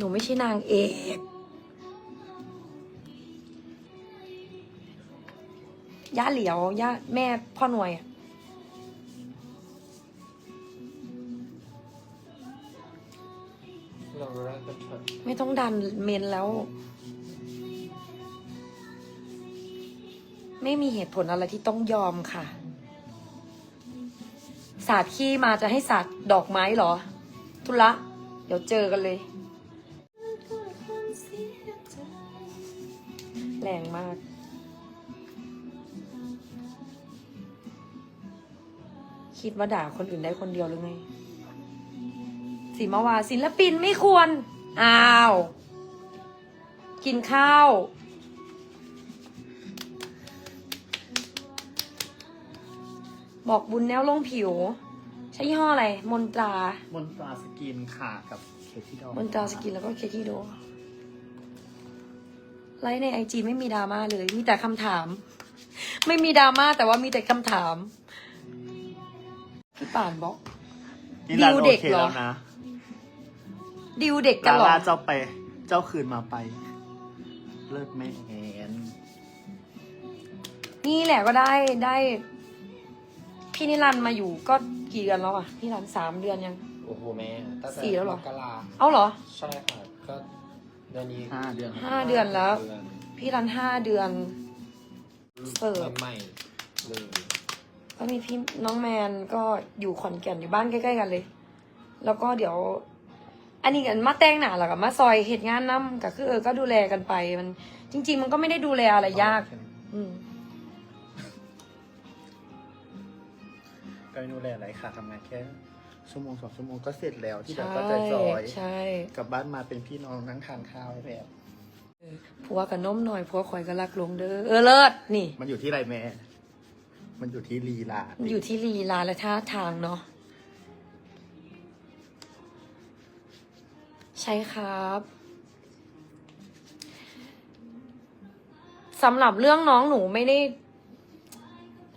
นูไม่ใช่นางเอกย่าเหลียวย่าแม่พ่อหน่วยอะเรารักกันเถอะไม่ต้องดันเมนแล้ว ไม่มีเหตุผลอะไรที่ต้องยอมค่ะ สาดขี้มาจะให้สาดดอกไม้เหรอ ทุละ เดี๋ยวเจอกันเลย แรงมากคิดว่าด่าคนอื่นได้คนเดียวหรือไงสีมาวาศิลปินไม่ควร อ้าว กินข้าว บอกบุญแนวลงผิว ใช้ยี่ห้ออะไร มนตรา มนตราสกินค่ะกับเคที่ดอมนตราสกินแล้วก็เคที่โด ไลฟ์ในไอจีไม่มีดราม่าเลย มีแต่คำถาม ไม่มีดราม่าแต่ว่ามีแต่คำถาม พี่ป่านบอก นี่ร้านดิวโอเด็กเคเหรอ แล้วนะดิวเด็กกันลาเหรอ ลาเจ้าไป เจ้าคืนมาไป เลิศแม่แอนนี่แหละก็ได้ได้ พี่นิรันดร์มาอยู่ก็กี่เดือนแล้วอะพี่นิรันดร์สามเดือนยัง โอ้โหแม่ตั้งแต่สี่แล้วเหรอ มกราเอาเหรอ ใช่ค่ะก็ เดือนนี้ห้าเดือนห้าเดือนแล้วเดือนพี่รันห้าเดือน เสิร์ฟใหม่ๆเลยก็มีพี่น้องแมนก็อยู่ขอนแก่นอยู่บ้านใกล้ๆกันเลย แล้วก็เดี๋ยว อันนี้กันมาแต่งหนาหรอกับมาซอยเหตุงานน้ำก็คือเออก็ดูแลกันไปมัน จริง ๆ มันก็ไม่ได้ดูแลอะไรยาก อืมก็ไม่รู้แลอะไรค่ะทำงานแค่ ชั่วโมงสองชั่วโมงก็เสร็จแล้วที่แบบใช่ก็ใจจอยใช่กลับบ้านมาเป็นพี่น้องนั่งทานข้าวให้แบบผัวกับนมหน่อยผัวคอยก็รักลงเด้อเออเลิศนี่ มันอยู่ที่ไรแม่ มันอยู่ที่ลีลามันอยู่ที่ลีลาและท่าทางเนาะใช่ครับสำหรับเรื่องน้องหนูไม่ได้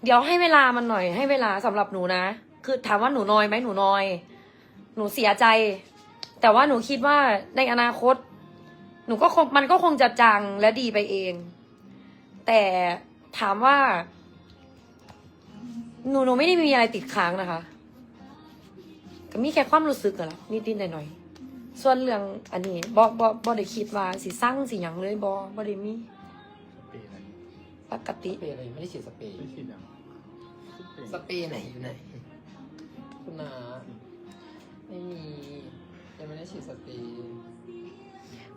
เดี๋ยวให้เวลามันหน่อยให้เวลาสำหรับหนูนะ คือถามว่าหนูน้อยไหมหนูน้อย หนูเสียใจ แต่ว่าหนูคิดว่าในอนาคต หนูก็คงมันก็คงจะจังและดีไปเอง แต่ถามว่า หนูหนูไม่ได้มีอะไรติดค้างนะคะก็มีแค่ความรู้สึกกันละนิดๆหน่อยๆส่วนเรื่องอันนี้บอบอบอได้คิดว่าสิสร้างสิหยังเลยบอบอได้มีปีอะไรปกติ สเปรย์อะไรไม่ได้ฉีดสเปรย์ไม่คิดอะ สเปรย์ไหนอยู่ไหน คุณนาไม่มี ยังไม่ได้ฉีดสเปรย์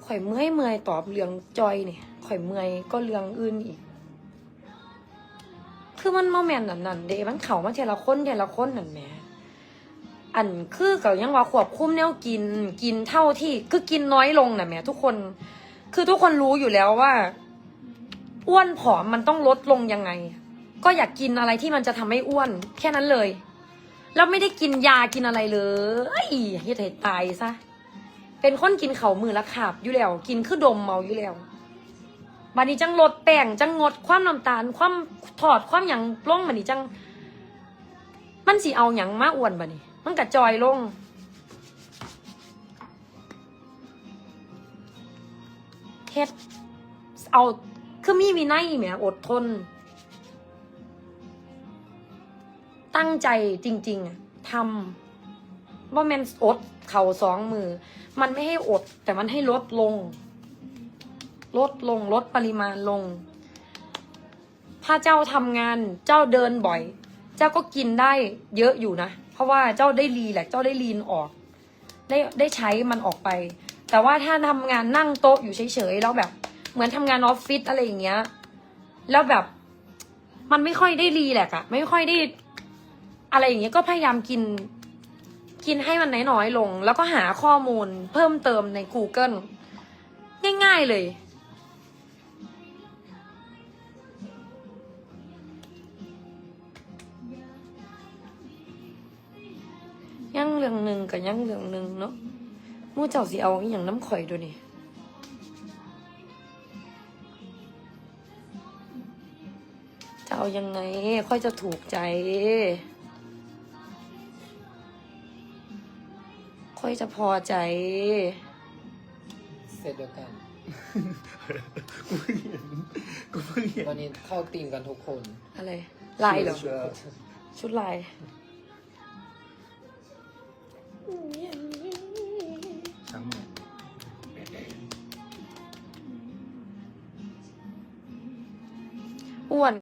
ข่อยเมื่อยเมื่อยตอบเรื่องจอยเนี่ยข่อยเมื่อยก็เรื่องอื่นอีก คือมันโมเมนต์นั่นนั่นเดมันเข่ามาเทละคนเทละคนนั่นแหมอันคือกับยังว่าควบคุมแนวกิน กินเท่าที่คือกินน้อยลงน่ะแหมทุกคน คือทุกคนรู้อยู่แล้วว่าอ้วนผอมมันต้องลดลงยังไง ก็อยากกินอะไรที่มันจะทำให้อ้วน แค่นั้นเลย แล้วไม่ได้กินยากินอะไรเลยเฮ็ดให้ตายซะ เป็นคนกินเข่ามือละขาบอยู่แล้ว กินคือดมเมาอยู่แล้วบัดนี้จังลดแป้งจังงดความน้ำตาล ความถอดความหยังลงบัดนี้จัง มันสิเอาหยังมาอ้วนบัดนี้ มันกระจอยลง เฮ็ดเอาคือมีวินัยแหมอดทน ตั้งใจจริง ๆทำว่าแมนอดเข่าสองมือ มันไม่ให้อด แต่มันให้ลดลง ลดลงลดปริมาณลง ถ้าเจ้าทำงานเจ้าเดินบ่อย เจ้าก็กินได้เยอะอยู่นะ เพราะว่าเจ้าได้รีแหละ เจ้าได้ลีนออก ได้ได้ใช้มันออกไป แต่ว่าถ้าทำงานนั่งโต๊ะอยู่เฉยๆแล้วแบบ เหมือนทำงานออฟฟิศอะไรอย่างเงี้ย แล้วแบบมันไม่ค่อยได้รีแหละอะไม่ค่อยได้ อะไรอย่างเงี้ยก็พยายามกินกินให้มันน้อยๆลง แล้วก็หาข้อมูลเพิ่มเติมใน Google ง่ายๆเลยยังเรื่องหนึ่งกับยังเรื่องหนึ่งเนาะมู่เจ้าสิเอาอย่างน้ำข่อยดูนี่จะเอายังไง ค่อยจะถูกใจ ค่อยจะพอใจซตเดียวกัน กูเพิ่งเห็นกูเพิ่งเห็นวันนี้เข้าตีมกันทุกคน อะไร ลายเหรอเชื่อชุดลายช่างมันอ้วน